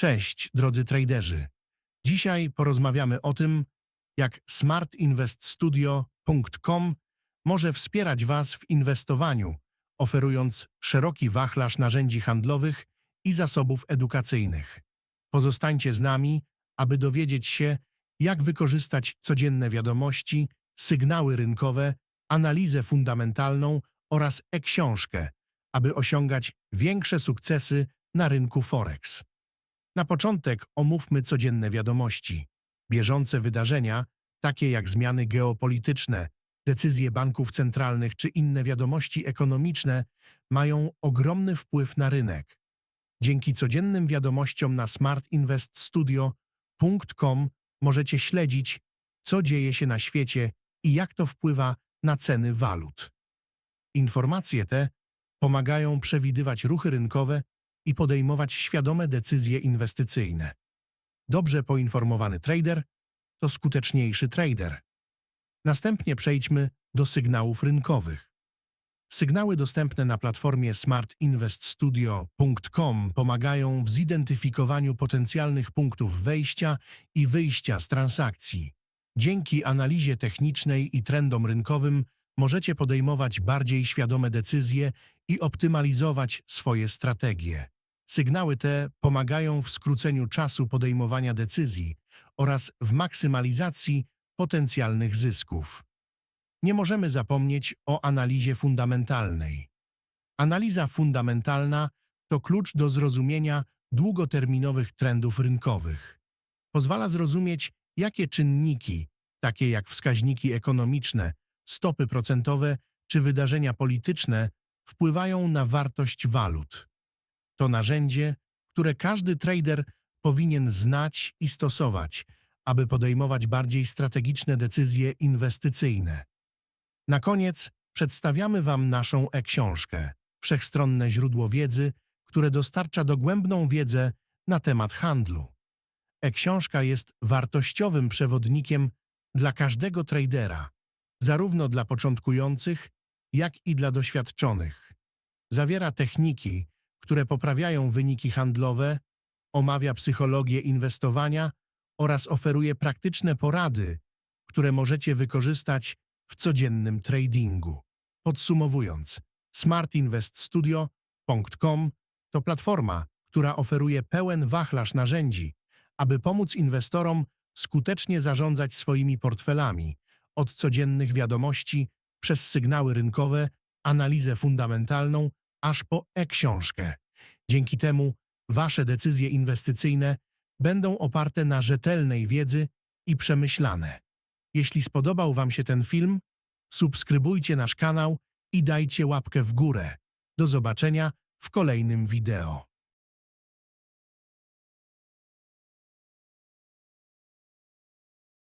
Cześć, drodzy traderzy. Dzisiaj porozmawiamy o tym, jak smartinveststudio.com może wspierać Was w inwestowaniu, oferując szeroki wachlarz narzędzi handlowych i zasobów edukacyjnych. Pozostańcie z nami, aby dowiedzieć się, jak wykorzystać codzienne wiadomości, sygnały rynkowe, analizę fundamentalną oraz e-książkę, aby osiągać większe sukcesy na rynku Forex. Na początek omówmy codzienne wiadomości, bieżące wydarzenia, takie jak zmiany geopolityczne, decyzje banków centralnych czy inne wiadomości ekonomiczne, mają ogromny wpływ na rynek. Dzięki codziennym wiadomościom na smartinveststudio.com możecie śledzić, co dzieje się na świecie i jak to wpływa na ceny walut. Informacje te pomagają przewidywać ruchy rynkowe i podejmować świadome decyzje inwestycyjne. Dobrze poinformowany trader to skuteczniejszy trader. Następnie przejdźmy do sygnałów rynkowych. Sygnały dostępne na platformie smartinveststudio.com pomagają w zidentyfikowaniu potencjalnych punktów wejścia i wyjścia z transakcji. Dzięki analizie technicznej i trendom rynkowym możecie podejmować bardziej świadome decyzje i optymalizować swoje strategie. Sygnały te pomagają w skróceniu czasu podejmowania decyzji oraz w maksymalizacji potencjalnych zysków. Nie możemy zapomnieć o analizie fundamentalnej. Analiza fundamentalna to klucz do zrozumienia długoterminowych trendów rynkowych. Pozwala zrozumieć, jakie czynniki, takie jak wskaźniki ekonomiczne, stopy procentowe czy wydarzenia polityczne, wpływają na wartość walut. To narzędzie, które każdy trader powinien znać i stosować, aby podejmować bardziej strategiczne decyzje inwestycyjne. Na koniec przedstawiamy Wam naszą e-książkę, wszechstronne źródło wiedzy, które dostarcza dogłębną wiedzę na temat handlu. E-książka jest wartościowym przewodnikiem dla każdego tradera, zarówno dla początkujących, jak i dla doświadczonych. Zawiera techniki, które poprawiają wyniki handlowe, omawia psychologię inwestowania oraz oferuje praktyczne porady, które możecie wykorzystać w codziennym tradingu. Podsumowując, smartinveststudio.com to platforma, która oferuje pełen wachlarz narzędzi, aby pomóc inwestorom skutecznie zarządzać swoimi portfelami, od codziennych wiadomości przez sygnały rynkowe, analizę fundamentalną, aż po e-książkę. Dzięki temu Wasze decyzje inwestycyjne będą oparte na rzetelnej wiedzy i przemyślane. Jeśli spodobał Wam się ten film, subskrybujcie nasz kanał i dajcie łapkę w górę. Do zobaczenia w kolejnym wideo.